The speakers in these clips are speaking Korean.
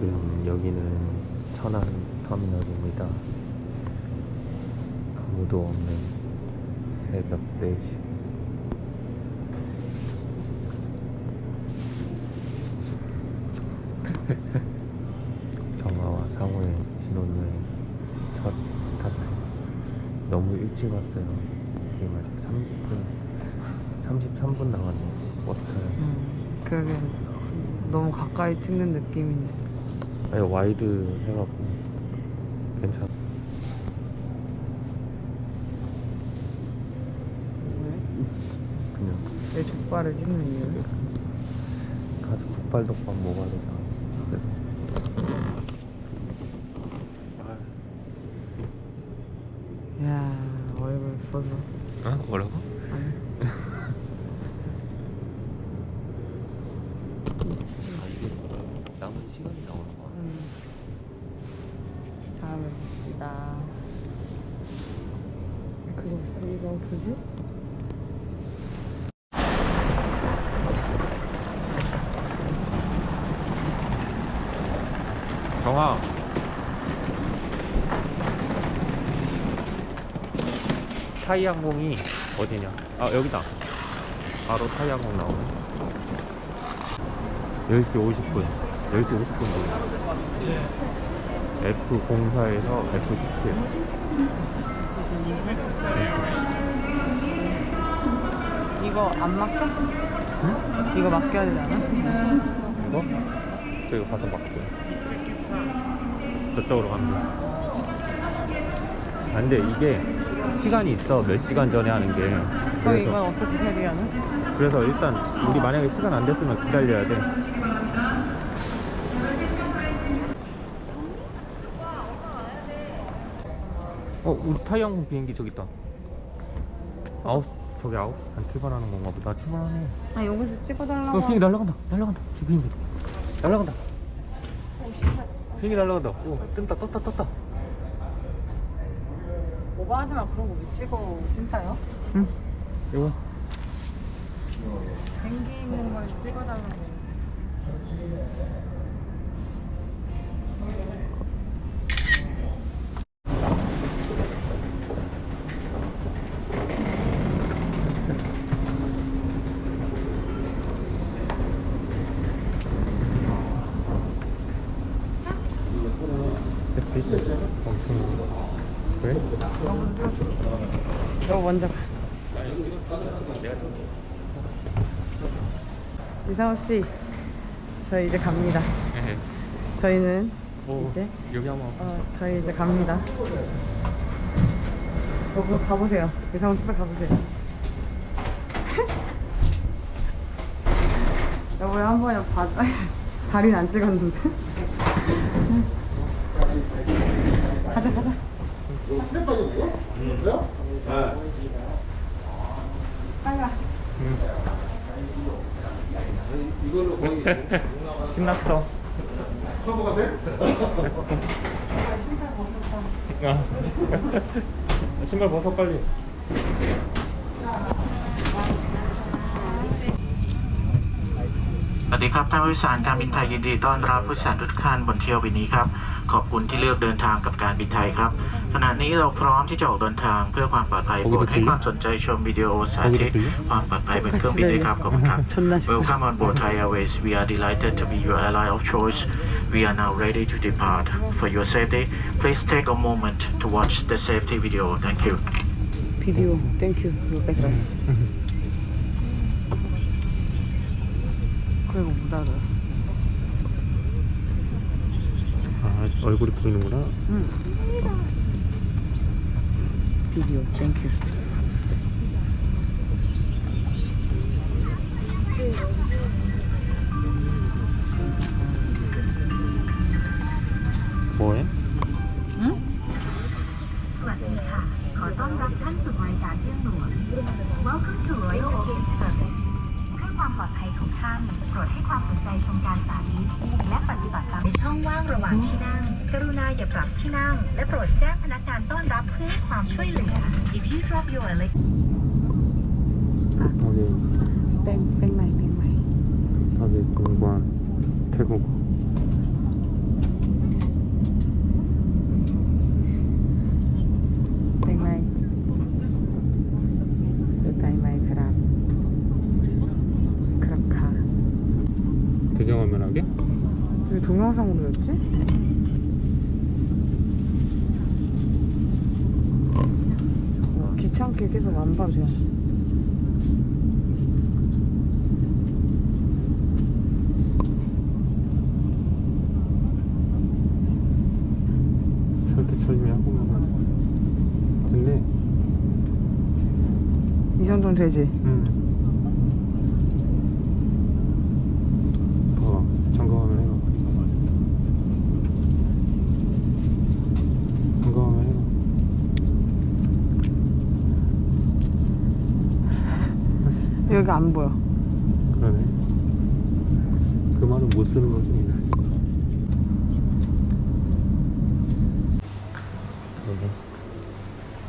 지금 여기는 천안 터미널입니다. 아무도 없는 새벽 4시. 정아와 상호의 신혼여행 첫 스타트. 너무 일찍 왔어요. 지금 아직 30분, 33분 남았네요. 버스 타요. 음, 그러게 너무 가까이 찍는 느낌인데. 아니 와이드 해갖고 괜찮아 왜? 그냥 내 족발을 찍는 이유? 가서 족발덮밥 먹어야 되나 야 얼굴 보소. 어? 뭐라고? 아니. 아 이게 남은 시간이 나오는 거야 음. 다음에 봅시다. 그거 이거 뭐지? 정아 타이 항공이 어디냐 아 여기다 바로 타이 항공 나오네 10시 50분 10시 50분 도에 F04에서 F17 이거 안 맡겨? 응? 이거 맡겨야 되잖아. 이거? 저기 가서 맞고 저쪽으로 돼. 아, 근데 이게 시간이 있어 몇 시간 전에 하는 게 그럼 그래서, 이건 어떻게 해리하는? 그래서 일단 우리 만약에 시간 안 됐으면 기다려야 돼 어 우리 타이 항공 비행기 저기 있다 아홉 시- 저기 아홉 시 반 출발하는 건가 보다 출발하네 아 여기서 찍어달라고. 어, 비행기 날아간다. 날아간다. 저 비행기. 날아간다. 비 행기 날아간다. 오, 뜬다, 떴다, 떴다. 오버하지 마. 그런 거 왜 찍어? 진짜요? 응. 이거. 비행기 있는 걸 찍어달라고. 너 먼저 가. 이상호 씨, 저희 이제 갑니다. 네. 저희는 오, 이제 여기 한번. 어, 저희 이제 갑니다. 여보 가보세요. 이상호 씨 빨리 가보세요. 여보야 한 번에 바, 다리는 안 찍었는데. 가자 가자. 빨리 와. 신났어. 아. 신발 벗어 빨리. สวัสดีครับท่านผู้โดยสารการบินไทยยินดีต้อนรับผู้โดยสารทุกท่านบนเที่ยวบินนี้ครับ ขอบคุณที่เลือกเดินทางกับการบินไทยครับ ขณะนี้เราพร้อมที่จะออกเดินทางเพื่อความปลอดภัยโปรดให้ความสนใจชมวิดีโอสาธิตความปลอดภัยบนเครื่องบินด้วยครับขอบคุณครับ Welcome on board Thai Airways we are delighted to be your ally of choice we are now ready to depart for your safety please take a moment to watch the safety video thank you video thank you ดูไปครับคุยกับผมได้เลย아 얼굴이 보이는구 나. 응. 비디오 영상으로였지? 어, 귀찮게 계속 안 봐도 돼. 절대철미하고 됐네 이 정도는 되지? 응 봐봐 점검하면 해봐 점검하면 해봐 여기 안 보여. 그러네 그 말은 못 쓰는 거지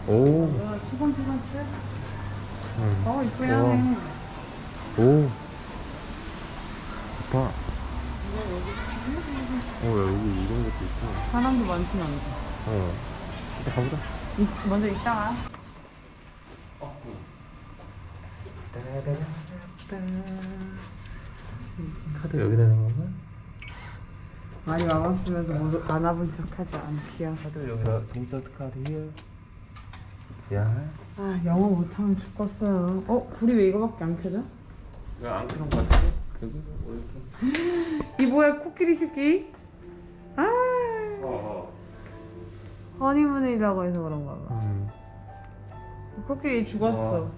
오 피곤스? 응. 어, 이쁘게. 하네. 오 좋다 어 야, 여기 이런 것도 있어 사람도 많진 않아. 어 가보자 이- 먼저 이따가. 카드 여기다 넣은 건가? 많이 와봤으면서 뭐안 와본 척 하지 않기야. 카드 여기다 인서트 카드 here 야 아, 영어 못하면 죽겠어요. 어, 불이 왜 이거밖에 안 켜져? 이거 안 켜놓은 거? 여기 이렇게 이 뭐야, 코끼리 새끼? 아, 어어 허니문이라고 해서 그런가 봐. 음. 코끼리 죽었어. 와.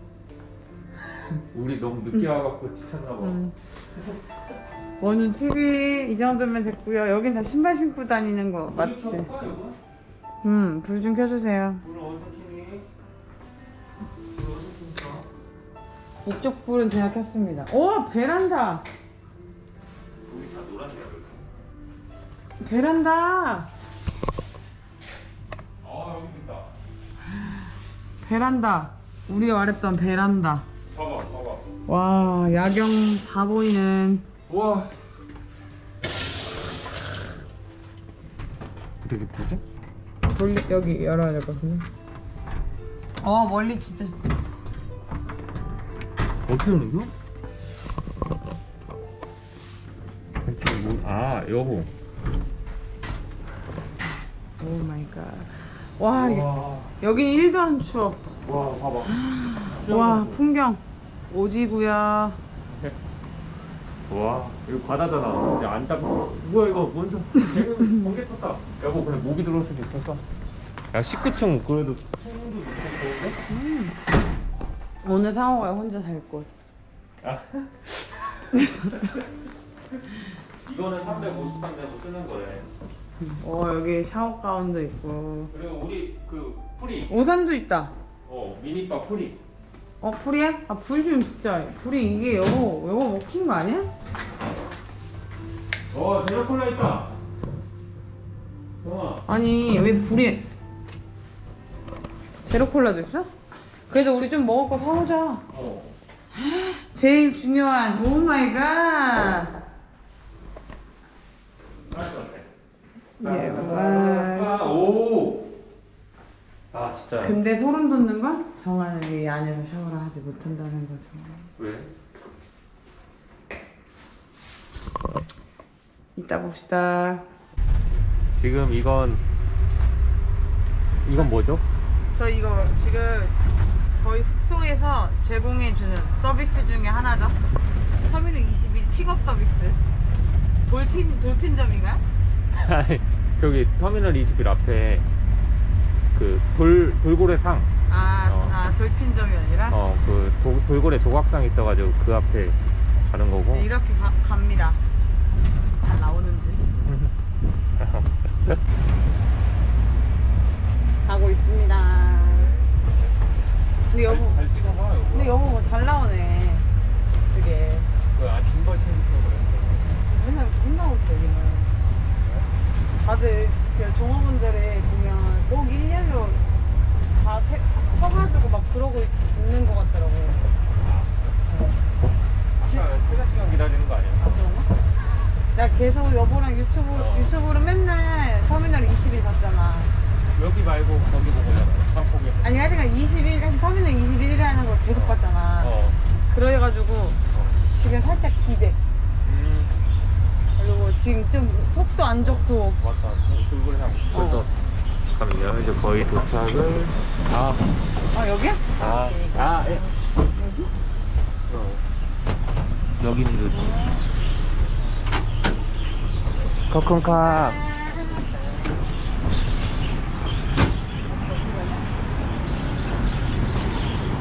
우리 너무 늦게 와갖고 지쳤나 봐 음. 원우 TV 이 정도면 됐고요. 여긴 다 신발 신고 다니는 거 맞지? 음, 불 좀 켜주세요. 불은 어디서 켜니? 불 어디서 켜니까? 이쪽 불은 제가 켰습니다. 오, 베란다. 우리 다 노란색이야 왜 베란다. 아 여기 있다 베란다. 우리가 말했던 베란다. 봐봐 봐봐 와, 야경 다 보이는. 우와 어떻게 되지? 돌리 여기 열어야 될 것 같은데. 어, 멀리 진짜 어떻게 하는 거야? 뭐, 아 여보 오 마이 갓. 와, 와, 여긴 1도 안 추워. 와 봐봐 와, 풍경. 오지구야. 와 이거 바다잖아 근데 안 닦고 뭐야 이거 뭔소 지금 번개 쳤다 여보 그냥 모기 들어올 수도 있었어 야 19층 그래도 창문도 있었는데 오늘 상호가 혼자 살 곳. 아. 이거는 350단대로 쓰는 거래 어, 여기 샤워 가운도 있고. 그리고 우리 그 풀이 우산도 있다. 어 미니바 풀이 어, 불이야? 아, 불 좀 진짜. 불이 이게 여보, 여보 먹힌 거 아니야? 어 제로 콜라 있다 형아 아니, 왜 불이. 제로 콜라도 있어? 그래도 우리 좀 먹을 거 사오자. 어 제일 중요한, 오 마이 갓. 어때? 예, 와. 아, 오! 아 진짜 근데 소름 돋는 건 정화는 이 안에서 샤워를 하지 못한다는 거죠. 왜? 이따 봅시다. 지금 이건 이건 뭐죠? 저 이거 지금 저희 숙소에서 제공해주는 서비스 중에 하나죠. 터미널 21 픽업 서비스. 돌핀, 돌핀점인가요? 아니, 저기 터미널 21 앞에 그 돌 돌고래 상, 아, 어. 아 돌핀점이 아니라? 어 그 돌고래 조각상 있어가지고 그 앞에 가는 거고. 네, 이렇게 가, 갑니다. 잘 나오는지. 가고 있습니다. 근데 여보, 잘 찍어봐 여보. 근데 여보 뭐 잘 나오네. 그게. 그아 짐벌 챙기려고 그랬는데. 맨날 혼나고 있어, 여기는. 다들 그 종업원들이 보면 꼭 일렬로 다 세, 서가지고 막 그러고 있- 있는 것 같더라고요. 아까 퇴근 시간 기다리는 거 아, 아니었어? 그런가? 내가 계속 여보랑 유튜브로, 어. 유튜브로 맨날 터미널 20일 봤잖아. 여기 말고 거기 보고 가자. 방콕에. 아니, 하여튼간 21, 터미널 21이라는 걸 계속 봤잖아. 어. 그래가지고 지금 살짝 기대. 음. 지금 좀 속도 안 좋고 왔다 불불향 그래서 잠깐만요 이제 거의 도착을 아 아 여기야? 아, 아, 예. 어. 여기는 여기. 커큰카.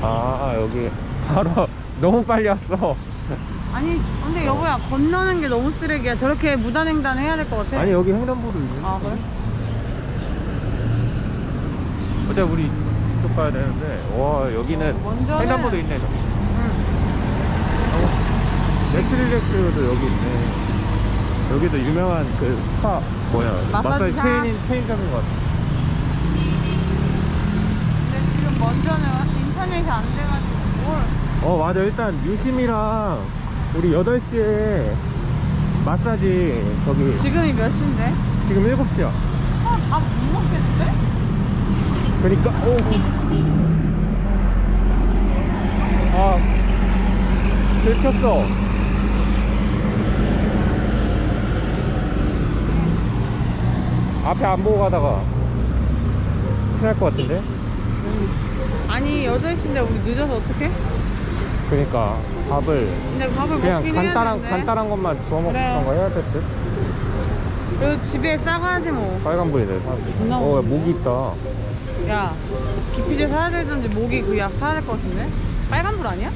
아, 여기 바로 너무 빨리 왔어. 아니 근데 여보야 건너는 게 너무 쓰레기야 저렇게 무단횡단 해야 될 것 같아 아니, 여기 횡단보도 있네. 아 그래? 어차피 우리 이쪽 가야 되는데, 와, 여기는 먼저는- 횡단보도 있네. 저기. 응 넥스릴렉스도 여기 있네. 여기도 유명한 그 스파 뭐야 마사지 마사지 샵. 체인 체인점인 것 같아. 근데 지금 먼저는 인터넷이 안 돼가지고 뭘 어 맞아 일단 유심이랑 우리 8시에 마사지 저기 지금이 몇 시인데? 지금 7시야. 아, 밥못 먹겠는데? 그러니까 오. 아 들켰어. 앞에 안 보고 가다가 큰일 날 것 같은데? 아니 8시인데 우리 늦어서 어떡해? 그러니까 밥을 근데 밥을 그냥 먹긴 간단한 해야 되는데 간단한 것만 주워 먹던 그래요. 거 해야 될 듯. 그래도 집에 싸가야지 뭐 빨간불이네 사람들. 존나 어 먹네. 목이 있다. 야, 기피제 사야 되던지 모기 그 약 사야 될 것 같은데? 빨간불 아니야?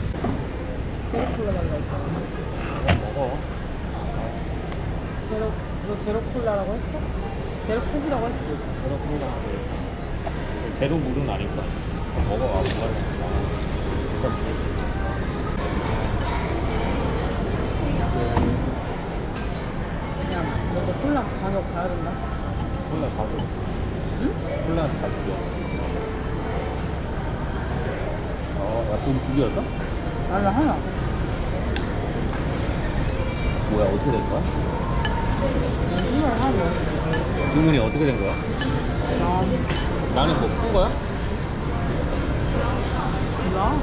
제로 콜라 달라고 했어. 먹어. 제로, 너 제로 콜라라고 했어? 제로 콜이라고 했지? 제로 콜라. 제로 물은 아닐 거야. 먹어. 아, 일단 야, 너 콜라 가격 봐야 된다. 콜라 다 줘. 응? 콜라 다 줘. 어, 야, 돈두 개였어? 나는 하나. 뭐야, 어떻게 된 거야? 주문이 어떻게 된 거야? 아, 나는 뭐 푼 거야? 몰라.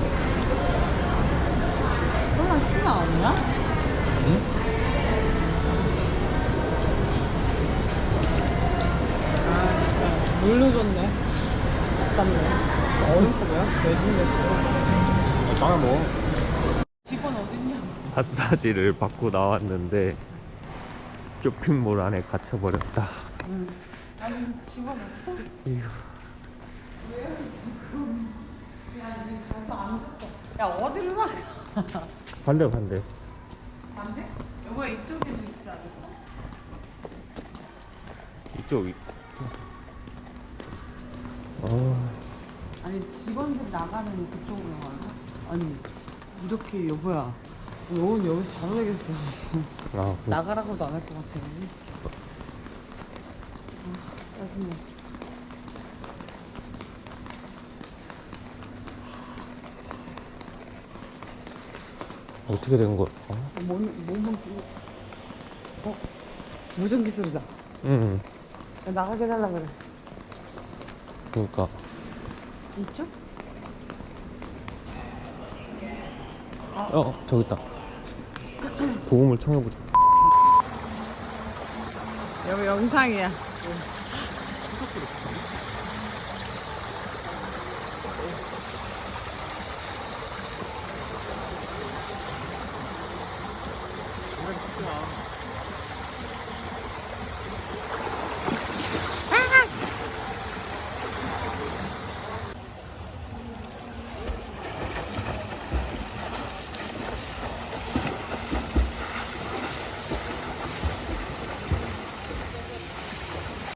콜라 신나 없냐? 응? 아, 진짜. 물로 줬네. 아깝네. 어림없어요? 왜 준대, 씨. 하나 먹어. 직원 어딨냐? 마사지를 받고 나왔는데 쇼핑몰 안에 갇혀버렸다. 응. 아니, 없어? 이거. 야, 니 가서 안 됐어. 야, 어디로 나가? 반대 반대. 안 돼? 여보 이쪽에도 있지 않을까? 이쪽. 이- 어, 아니 직원들 나가는 그쪽으로 가나? 아니 이렇게 여보야 여원 여기서 잘 오래겠어 아, 그- 나가라고도 안 할 것 같아 아, 짜증나 어떻게 된 거야? 어? 몸, 몸은 어? 무슨 기술이다 응. 야, 나가게 해달라 그래 그러니까 이쪽? 어 저기 있다. 도움을 청해보자. 여보 영상이야